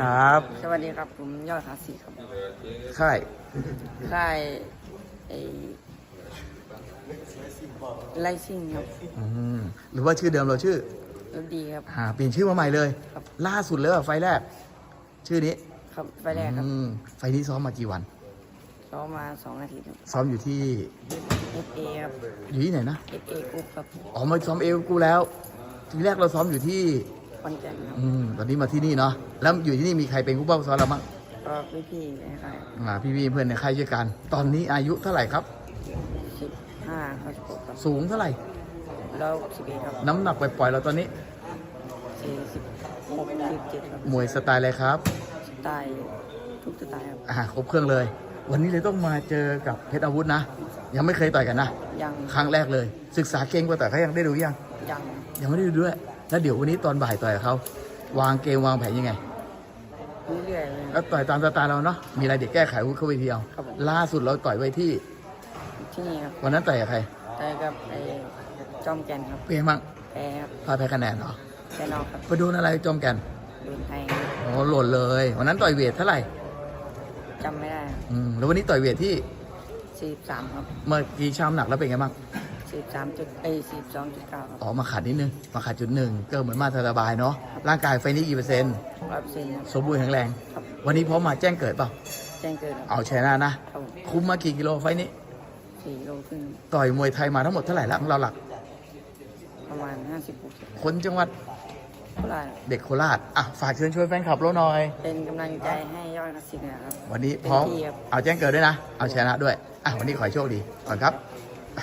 ครับสวัสดีครับผมยอดขาสีครับค่ายค่ายไอไลซิ่งครับอืมหรือว่าชื่อเดิมเราชื่อรถดีครับ หาเปลี่ยนชื่อมาใหม่เลย ครับ ล่าสุดเลยว่าไฟล์แรก ชื่อนี้ครับไฟแรกครับอืมไฟล์นี้ซ้อมมากี่วัน ซ้อมมาสองอาทิตย์ครับ ซ้อมอยู่ที่ FA ครับ อยู่ที่ไหนนะ FA กรุ๊ปครับ อ๋อมาซ้อมเอวกูแล้ว ทีแรกเราซ้อมอยู่ที่ คอนแก่นครับอืมตอนนี้มาที่นี่เนาะแล้วอยู่ที่นี่มีใครเป็นผู้เป้าซ้อมเราบ้างก็พี่พี่ๆนะครับอ่าพี่ๆเพื่อนในค่ายช่วยกัน ตอนนี้อายุเท่าไหร่ครับ สิบห้าเข้าสิบหกครับสูงเท่าไหร่ แล้วสิบเอ็ดครับน้ำหนักปล่อยๆเราตอนนี้สี่สิบหกสิบเจ็ดครับมวยสไตล์อะไรครับสไตล์ทุกสไตล์ครับ อ่าครบเครื่องเลย วันนี้เลยต้องมาเจอกับเพชรอาวุธนะ ยังไม่เคยต่อยกันนะยังครั้งแรกเลย ศึกษาเก่งกว่าแต่เขายังได้ดูยังยังยังไม่ได้ดูด้วย แล้วเดี๋ยววันนี้ตอนบ่ายต่อยกับเขาวางเกมวางแผนยังไง เรื่อยๆเลยแล้วต่อยตามสไตล์เราเนาะมีอะไรเด็กแก้ไขวุ้เข้าไปเที่ยวครับผม ล่าสุดเราต่อยไว้ที่ที่นี่ครับวันนั้นต่อยกับใครแต่กับไอจอมแกนครับเป็นไงบ้างแพ้ครับพลาดแพ้คะแนนเหรอแพ้นอกครับไปโดนอะไรจอมแกนโดนไทยครับโอ้หล่นเลย วันนั้นต่อยเวทเท่าไหร่จำไม่ได้อืมแล้ววันนี้ต่อยเวทที่สี่สามครับ เมื่อกี้ชามหนักแล้วเป็นไงบ้าง สี่สามจุดเอสี่สองจุดเก้าครับอ๋อมาขาดนิดนึง มาขาดจุดหนึ่งก็เหมือนมาสบายๆเนาะร่างกายไฟนี้กี่เปอร์เซ็นต์ร้อยเปอร์เซ็นต์ครับสมบูรณ์แข็งแรง ครับวันนี้พร้อมมาแจ้งเกิดเปล่าแจ้งเกิดครับเอาชนะนะ ครับผมคุมมากี่กิโลไฟนี้ สี่โลครึ่งต่อยมวยไทยมาทั้งหมดเท่าไหร่ละของเราหลัก ประมาณห้าสิบหกสิบคนจังหวัดเท่าไหร่เด็กโคราชอะฝากเชิญชวนแฟนคลับเราหน่อย เป็นกำลังใจให้ยอดนักสิงห์นะครับ วันนี้พร้อมเต็มที่ครับ เอาแจ้งเกิดด้วยนะ เอาชนะด้วยอะวันนี้ขอให้โชคดีก่อนครับ